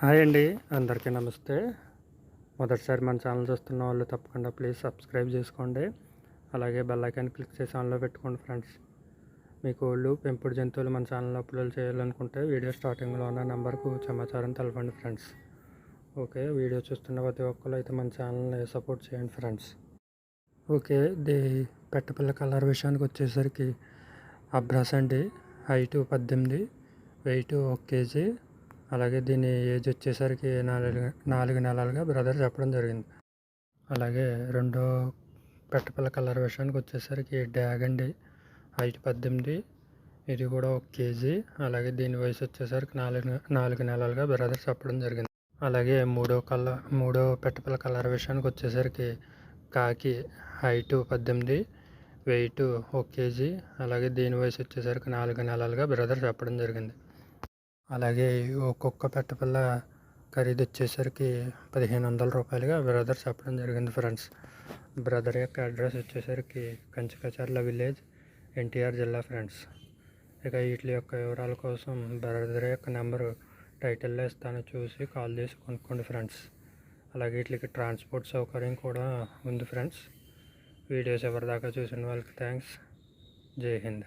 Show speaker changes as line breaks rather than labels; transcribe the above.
Hi అండి అందరికీ నమస్తే. మొదటిసారి మన ఛానల్ చూస్తున్న వాళ్ళు తప్పకుండా ప్లీజ్ సబ్స్క్రైబ్ చేసుకోండి. అలాగే బెల్ ఐకాన్ క్లిక్ చేసి ఆన్లో పెట్టుకోండి ఫ్రెండ్స్. మీ కోళ్ళు పెంపుడు జంతువులు మన ఛానల్లో అప్లోడ్ చేయాలనుకుంటే వీడియో స్టార్టింగ్లో ఉన్న నెంబర్కు సమాచారం తెలపండి ఫ్రెండ్స్. ఓకే వీడియో చూస్తున్న ప్రతి ఒక్కరు అయితే మన ఛానల్ని సపోర్ట్ చేయండి ఫ్రెండ్స్. ఓకే ది పెట్టపిల్ల కలర్ విషయానికి వచ్చేసరికి అబ్రాస్ అండి. హైటు పద్దెనిమిది వెయిట్ ఒక కేజీ. అలాగే దీని ఏజ్ వచ్చేసరికి నాలుగు నాలుగు నెలలుగా బ్రదర్ చెప్పడం జరిగింది. అలాగే రెండో పెట్టపిల్ల కలర్ విషయానికి వచ్చేసరికి డ్యాగ్ అండి. హైట్ పద్దెనిమిది ఇది కూడా ఒక కేజీ. అలాగే దీని వయసు వచ్చేసరికి నాలుగు నాలుగు నెలలుగా బ్రదర్ చెప్పడం జరిగింది. అలాగే మూడో కలర్ మూడో పెట్టపిల్ల కలర్ విషయానికి వచ్చేసరికి కాకి హైటు పద్దెనిమిది వెయిట్ ఒక కేజీ. అలాగే దీని వయసు వచ్చేసరికి నాలుగు నెలలుగా బ్రదర్ చెప్పడం జరిగింది. అలాగే ఒక్కొక్క పెట్టపిల్ల ఖరీదు వచ్చేసరికి పదిహేను వందల రూపాయలుగా బ్రదర్ చెప్పడం జరిగింది ఫ్రెండ్స్. బ్రదర్ యొక్క అడ్రస్ వచ్చేసరికి కంచికచర్ల విలేజ్ ఎన్టీఆర్ జిల్లా ఫ్రెండ్స్. ఇక వీటి యొక్క వివరాల కోసం బ్రదర్ యొక్క నెంబరు టైటిల్లో ఇస్తాను చూసి కాల్ చేసి కొనుక్కోండి ఫ్రెండ్స్. అలాగే వీటికి ట్రాన్స్పోర్ట్ సౌకర్యం కూడా ఉంది ఫ్రెండ్స్. వీడియోస్ ఎవరిదాకా చూసిన వాళ్ళకి థ్యాంక్స్. జై హింద్.